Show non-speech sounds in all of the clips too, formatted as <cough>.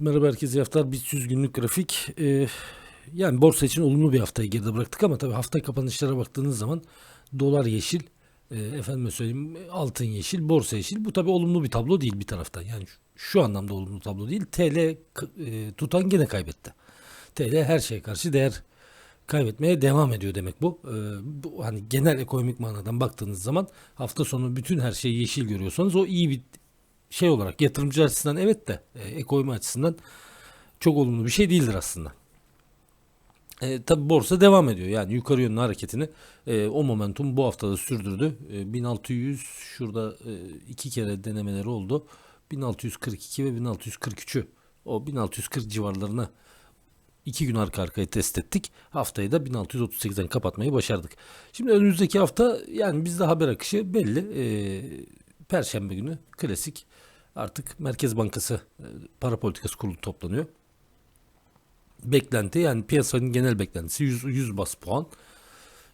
Merhaba herkese haftalar. BIST 100 günlük grafik. Ee, yani borsa için olumlu bir haftayı geride bıraktık ama tabii hafta kapanışlara baktığınız zaman dolar yeşil, e, efendime söyleyeyim altın yeşil, borsa yeşil. Bu tabii olumlu bir tablo değil bir taraftan. Yani şu, şu anlamda olumlu tablo değil. TL e, tutan gene kaybetti. TL her şeye karşı değer kaybetmeye devam ediyor demek bu. Ee, bu hani genel ekonomik manadan baktığınız zaman hafta sonu bütün her şeyi yeşil görüyorsanız o iyi bir şey olarak yatırımcı açısından evet de e, ekonomi açısından çok olumlu bir şey değildir aslında. E, tabi borsa devam ediyor yani yukarı yönlü hareketini e, o momentum bu haftada sürdürdü. E, 1600 şurada e, iki kere denemeleri oldu. 1642 ve 1643'ü o 1640 civarlarına iki gün arka arkaya test ettik. Haftayı da 1638'den kapatmayı başardık. Şimdi önümüzdeki hafta yani bizde haber akışı belli. Ee, Perşembe günü klasik artık Merkez Bankası e, para politikası kurulu toplanıyor. Beklenti yani piyasanın genel beklentisi 100, 100 bas puan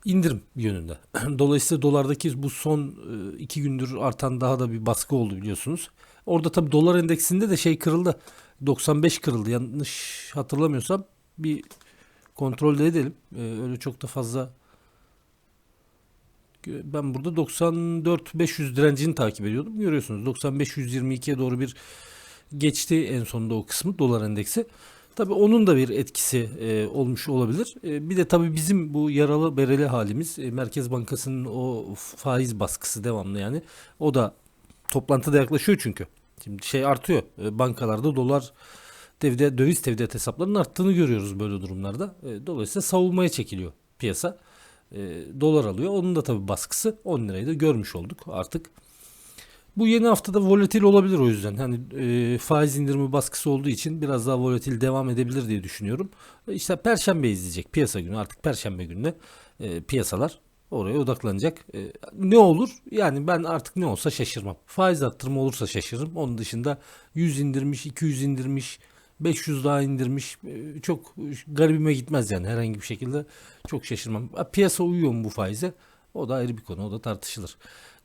indirim yönünde. <clears throat> Dolayısıyla dolardaki bu son e, iki gündür artan daha da bir baskı oldu biliyorsunuz. Orada tabii dolar endeksinde de şey kırıldı. 95 kırıldı yanlış hatırlamıyorsam bir kontrol de edelim. Ee, öyle çok da fazla ben burada 94 500 direncini takip ediyordum. Görüyorsunuz 95 122'ye doğru bir geçti en sonunda o kısmı dolar endeksi. Tabii onun da bir etkisi e, olmuş olabilir. E, bir de tabii bizim bu yaralı bereli halimiz e, Merkez Bankası'nın o faiz baskısı devamlı yani. O da toplantıda yaklaşıyor çünkü. Şimdi şey artıyor. E, bankalarda dolar tevdiat, döviz tevdiat hesaplarının arttığını görüyoruz böyle durumlarda. E, dolayısıyla savunmaya çekiliyor piyasa. E, dolar alıyor. Onun da tabii baskısı 10 lirayı da görmüş olduk artık. Bu yeni haftada volatil olabilir o yüzden. Hani e, faiz indirimi baskısı olduğu için biraz daha volatil devam edebilir diye düşünüyorum. E, işte perşembe izleyecek piyasa günü. Artık perşembe gününe e, piyasalar oraya odaklanacak. E, ne olur? Yani ben artık ne olsa şaşırmam. Faiz arttırma olursa şaşırırım. Onun dışında 100 indirmiş, 200 indirmiş, 500 daha indirmiş. E, Çok garibime gitmez yani herhangi bir şekilde. Çok şaşırmam. Piyasa uyuyor mu bu faize? O da ayrı bir konu. O da tartışılır.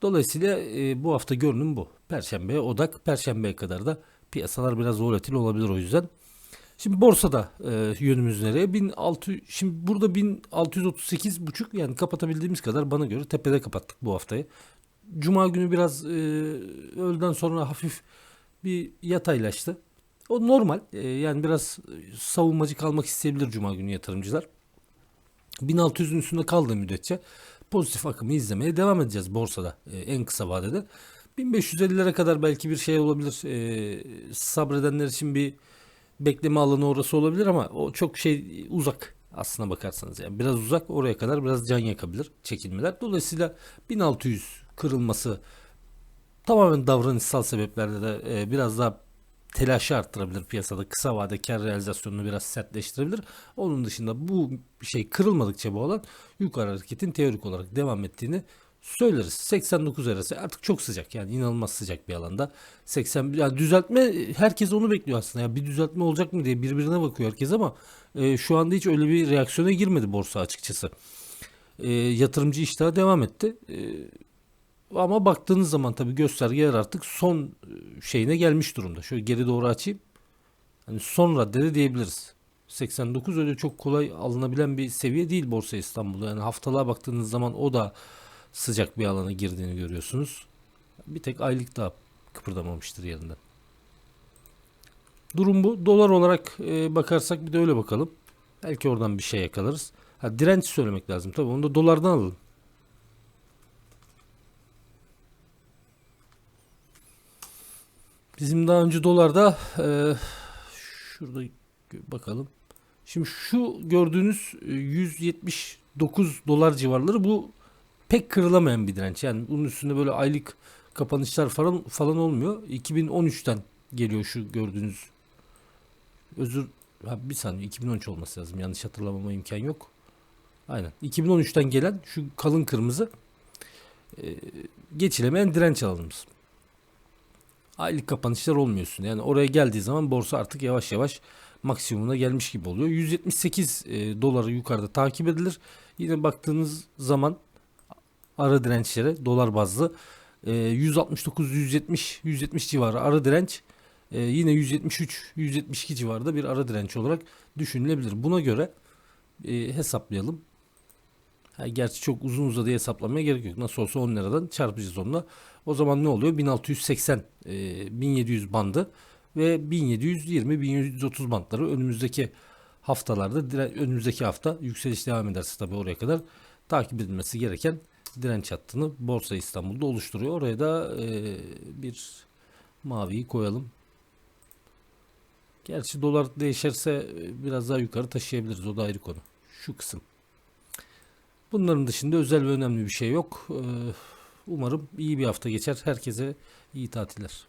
Dolayısıyla e, bu hafta görünüm bu. Perşembeye odak. Perşembeye kadar da piyasalar biraz volatil olabilir o yüzden. Şimdi borsada e, yönümüz nereye? 1600 şimdi burada 1638 buçuk yani kapatabildiğimiz kadar bana göre tepede kapattık bu haftayı. Cuma günü biraz e, öğleden sonra hafif bir yataylaştı. O normal. E, yani biraz savunmacı kalmak isteyebilir cuma günü yatırımcılar. 1600'ün üstünde kaldığı müddetçe pozitif akımı izlemeye devam edeceğiz borsada e, en kısa vadede. 1550'lere kadar belki bir şey olabilir. E, sabredenler için bir bekleme alanı orası olabilir ama o çok şey uzak aslına bakarsanız. Yani biraz uzak oraya kadar biraz can yakabilir çekilmeler. Dolayısıyla 1600 kırılması tamamen davranışsal sebeplerle de e, biraz daha telaşı arttırabilir piyasada. Kısa vade kar realizasyonunu biraz sertleştirebilir. Onun dışında bu şey kırılmadıkça bu alan yukarı hareketin teorik olarak devam ettiğini söyleriz. 89 arası artık çok sıcak yani inanılmaz sıcak bir alanda. 80 yani düzeltme herkes onu bekliyor aslında. Ya bir düzeltme olacak mı diye birbirine bakıyor herkes ama e, şu anda hiç öyle bir reaksiyona girmedi borsa açıkçası. E, yatırımcı iştahı devam etti. E, ama baktığınız zaman tabii göstergeler artık son e, şeyine gelmiş durumda. Şöyle geri doğru açayım. Hani son raddede diyebiliriz. 89 öyle çok kolay alınabilen bir seviye değil Borsa İstanbul'da. Yani haftalığa baktığınız zaman o da sıcak bir alana girdiğini görüyorsunuz. Bir tek aylık daha kıpırdamamıştır yerinden. Durum bu. Dolar olarak e, bakarsak bir de öyle bakalım. Belki oradan bir şey yakalarız. Ha, direnç söylemek lazım. Tabii onu da dolardan alalım. Bizim daha önce dolarda e, şurada bakalım. Şimdi şu gördüğünüz e, 179 dolar civarları bu pek kırılamayan bir direnç. Yani bunun üstünde böyle aylık kapanışlar falan falan olmuyor. 2013'ten geliyor şu gördüğünüz. Özür ha, bir saniye 2013 olması lazım. Yanlış hatırlamama imkan yok. Aynen. 2013'ten gelen şu kalın kırmızı e, geçilemeyen direnç alanımız aylık kapanışlar olmuyorsun. Yani oraya geldiği zaman borsa artık yavaş yavaş maksimumuna gelmiş gibi oluyor. 178 e, doları yukarıda takip edilir. Yine baktığınız zaman ara dirençlere dolar bazlı e, 169 170 170 civarı ara direnç e, yine 173-172 civarında bir ara direnç olarak düşünülebilir. Buna göre e, hesaplayalım. Gerçi çok uzun uzadıya hesaplamaya gerek yok. Nasıl olsa 10 liradan çarpacağız onunla. O zaman ne oluyor? 1680 e, 1700 bandı ve 1720-1730 bantları önümüzdeki haftalarda önümüzdeki hafta yükseliş devam ederse tabii oraya kadar takip edilmesi gereken direnç hattını Borsa İstanbul'da oluşturuyor. Oraya da e, bir maviyi koyalım. Gerçi dolar değişirse e, biraz daha yukarı taşıyabiliriz. O da ayrı konu. Şu kısım. Bunların dışında özel ve önemli bir şey yok. Ee, Umarım iyi bir hafta geçer. Herkese iyi tatiller.